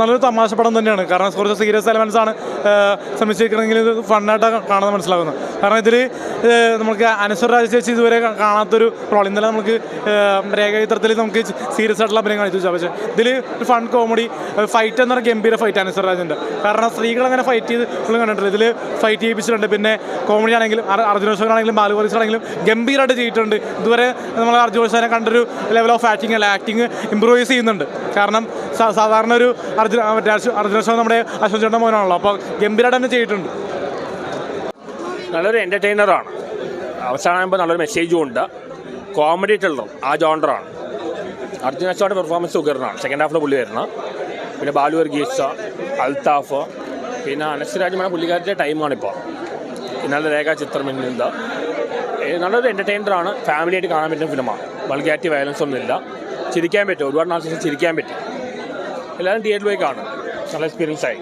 നല്ലൊരു തമാശ പടം തന്നെയാണ്. കാരണം കുറച്ച് സീരിയസ് എലമെൻസ് ആണ് ശ്രമിച്ചിരിക്കണമെങ്കിൽ ഇത് ഫണ്ണായിട്ട് കാണാൻ മനസ്സിലാകുന്നത്. കാരണം ഇതിൽ നമുക്ക് അനശ്വർ രാജ ചേച്ചി ഇതുവരെ കാണാത്തൊരു റോൾ ഇന്നലെ നമുക്ക് രേഖ ചിത്രത്തിൽ നമുക്ക് സീരിയസ് ആയിട്ടുള്ള അഭിനയം കാണിച്ചു പക്ഷേ ഇതിൽ ഫൺ കോമഡി ഫൈറ്റ് എന്ന് പറഞ്ഞാൽ ഗംഭീര ഫൈറ്റ് അനശ്വർ രാജിന്റെ കാരണം സ്ത്രീകൾ അങ്ങനെ ഫൈറ്റ് ചെയ്ത് ഫുള്ളും കണ്ടിട്ടുണ്ട് ഇതിൽ ഫൈറ്റ് ചെയ്യിപ്പിച്ചിട്ടുണ്ട്. പിന്നെ കോമഡി ആണെങ്കിലും അർജുന ആണെങ്കിലും ബാലുപോലീസ് ആണെങ്കിലും ഗംഭീരമായിട്ട് ചെയ്തിട്ടുണ്ട്. ഇതുവരെ നമ്മൾ അർജുന ഷോനെ കണ്ടൊരു ലെവൽ ഓഫ് ആക്ടിങ് അല്ല ആക്ടിങ് ഇമ്പ്രൂവൈസ് ചെയ്യുന്നുണ്ട്. കാരണം സാധാരണ ഒരു അർജുന മറ്റേ അർജുന ഷോ നമ്മുടെ അശ്വൻ ചേട്ടൻ മോനാണല്ലോ. അപ്പോൾ ഗംഭീരമായിട്ട് തന്നെ ചെയ്തിട്ടുണ്ട്. നല്ലൊരു എന്റർടൈനറാണ് അവസാനമാകുമ്പോൾ നല്ലൊരു മെസ്സേജും ഉണ്ട്. കോമഡി ഉള്ളതും ആ ജോണ്ടറാണ് അർജുന അശോയുടെ പെർഫോമൻസ് ഉയർന്നാണ് സെക്കൻഡ് ഹാഫിൽ പുള്ളി വരുന്നത് പിന്നെ ബാലു വർഗീസ് അൽത്താഫ് പിന്നെ അനസ് രാജ്യമാണ് പുള്ളിക്കാരുടെ ടൈമാണിപ്പോൾ ഇന്നലെ രേഖ ചിത്രം ഇന്നുണ്ട് നല്ലൊരു എന്റർടൈനറാണ് ഫാമിലിയായിട്ട് കാണാൻ പറ്റുന്ന ഫിലിമാണ് വൾഗാറ്റി വയലൻസ് ഒന്നുമില്ല. ചിരിക്കാൻ പറ്റും. ഒരുപാട് ശേഷം ചിരിക്കാൻ പറ്റും. എല്ലാവരും തിയേറ്ററിൽ പോയി കാണും. നല്ല എക്സ്പീരിയൻസ് ആയി.